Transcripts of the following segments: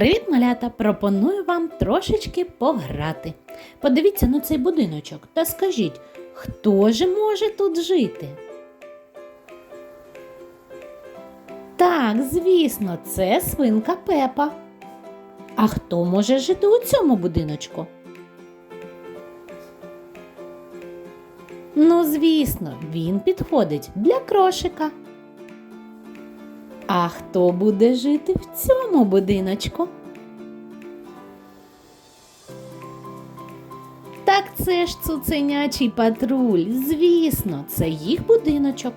Привіт, малята! Пропоную вам трошечки пограти. Подивіться на цей будиночок та скажіть, хто же може тут жити? Так, звісно, це свинка Пепа. А хто може жити у цьому будиночку? Ну, звісно, він підходить для крошика. А хто буде жити в цьому будиночку? Так це ж цуценячий патруль. Звісно, це їх будиночок.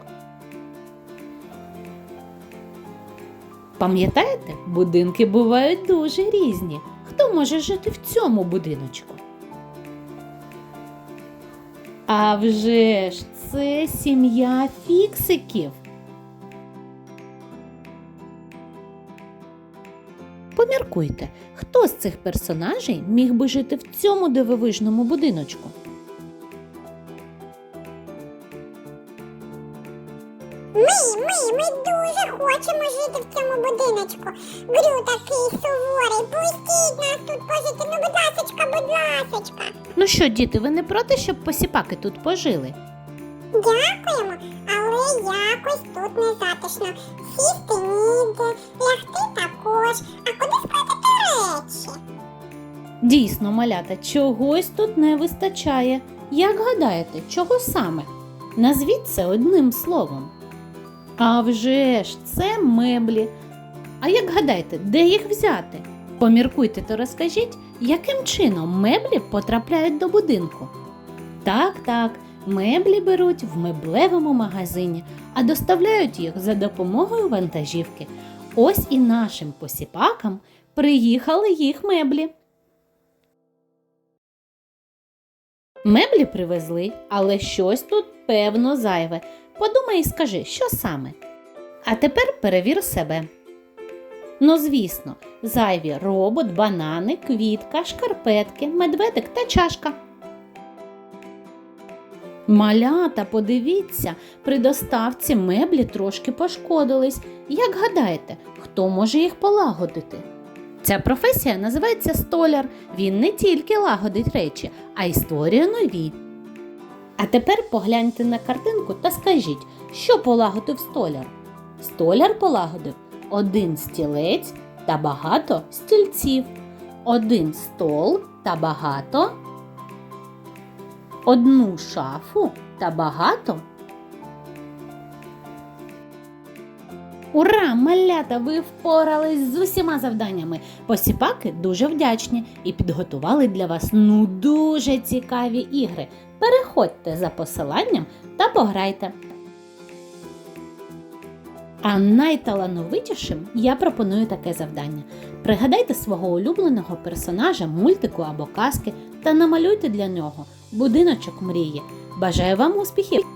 Пам'ятаєте, будинки бувають дуже різні. Хто може жити в цьому будиночку? А вже ж це сім'я фіксиків. Поміркуйте, хто з цих персонажей міг би жити в цьому дивовижному будиночку? Ми, ми, ми дуже хочемо жити в цьому будиночку. Грю такий суворий, пустіть нас тут пожити, ну будь ласочка, будь ласочка. Ну що, діти, ви не проти, щоб посіпаки тут пожили? Дякуємо, але якось тут не затишно. Сісти ніде, лягти також. Дійсно, малята, чогось тут не вистачає. Як гадаєте, чого саме? Назвіть це одним словом. А вже ж, це меблі. А як гадаєте, де їх взяти? Поміркуйте та розкажіть, яким чином меблі потрапляють до будинку. Так, так, меблі беруть в меблевому магазині, а доставляють їх за допомогою вантажівки. Ось і нашим посіпакам приїхали їх меблі. Меблі привезли, але щось тут певно зайве. Подумай і скажи, що саме. А тепер перевір себе. Ну, звісно, зайві робот, банани, квітка, шкарпетки, медведик та чашка. Малята, подивіться, при доставці меблі трошки пошкодились. Як гадаєте, хто може їх полагодити? Ця професія називається столяр. Він не тільки лагодить речі, а й створює нові. А тепер погляньте на картинку та скажіть, що полагодив столяр? Столяр полагодив один стілець та багато стільців, один стол та багато, одну шафу та багато. Ура, малята! Ви впорались з усіма завданнями. Посіпаки дуже вдячні і підготували для вас ну дуже цікаві ігри. Переходьте за посиланням та пограйте. А найталановитішим я пропоную таке завдання. Пригадайте свого улюбленого персонажа, мультику або казки та намалюйте для нього будиночок мрії. Бажаю вам успіхів!